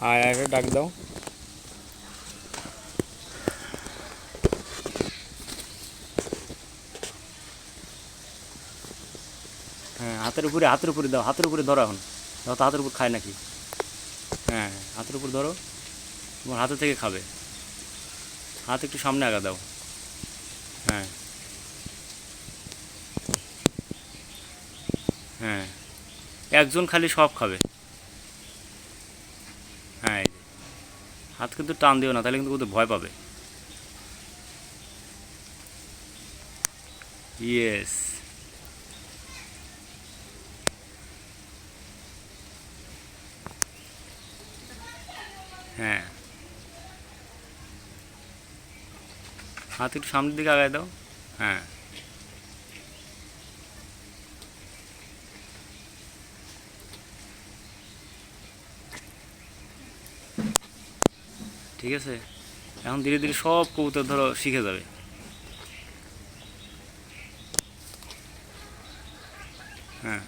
আয় আয়, ডাক দাও। হ্যাঁ হাতের উপরে হাতের উপরে দাও, হাতের উপরে ধরো এখন। দাও তো হাতের উপর খায় নাকি? হ্যাঁ হাতের উপর ধরো, তোমার হাতে থেকে খাবে। হাত একটু সামনে আগা দাও। হ্যাঁ। হ্যাঁ। একজন খালি সব খাবে হ্যাঁ এই যে। হাত কিন্তু টান দিও না, তাহলে কিন্তু ওদের ভয় পাবে। ইয়েস হ্যাঁ। হাত একটু সামনের দিকে আগায় দাও। হ্যাঁ। ঠিক আছে? এখন ধীরে ধীরে সব কবুতর ধরো শিখে যাবে। হ্যাঁ।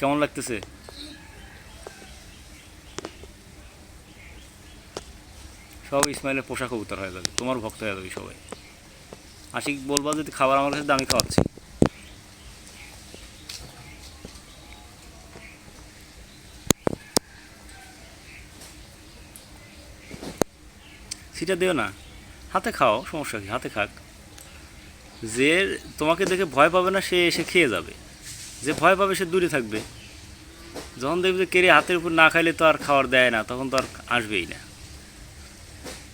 কেমন লাগতেছে? সব ইসমাইলের পোষা কবুতর হয়ে যাবে। তোমার ভক্ত হয়ে যাবে সবাই। আশিক, বলবা যদি খাবার আমার কাছে দামি খাওয়াচ্ছি। সেটা দিও না। হাতে খাও, সমস্যা কি? হাতে খাক। যে তোমাকে দেখে ভয় পাবে না, সে এসে খেয়ে যাবে। যে ভয় পাবে, সে দূরে থাকবে। যখন দেখবে কেড়ে হাতের উপর না খাইলে তো আর খাবার দেয় না, তখন তো আর আসবেই না।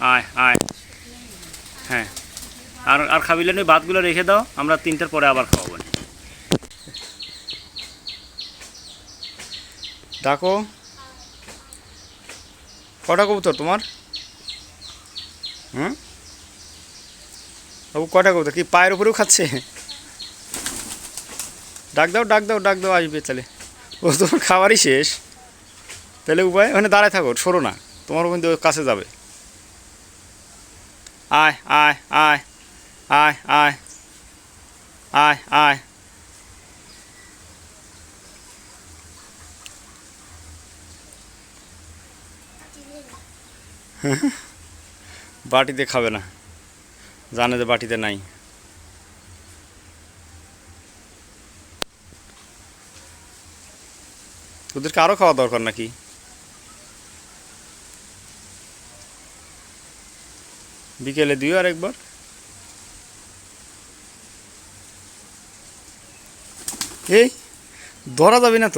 আয় আয়। হ্যাঁ। আর আর খাবিলে নয়, ভাতগুলো রেখে দাও, আমরা তিনটার পরে আবার খাওয়াবো। ডাকো। কটা কবুতর তোমার? হুম? বাবু, কটা কবুতর? কি পায়ের উপরেও খাচ্ছে? ডাক দাও ডাক দাও ডাক দাও, আসবে, তাহলে। ও তোমার খাবারই শেষ। তাহলে উপায়, ওখানে দাঁড়ায় থাকো, সরো না। তোমার কিন্তু কাছে যাবে। আয় আয় আয় আয় আয় আয় আয় বাটিতে খাবে না। জানে যে বাটিতে নাই। ওদেরকে আরও খাওয়া দরকার নাকি? বিকেলে দিও আর একবার এই ধরা যাবি না তো।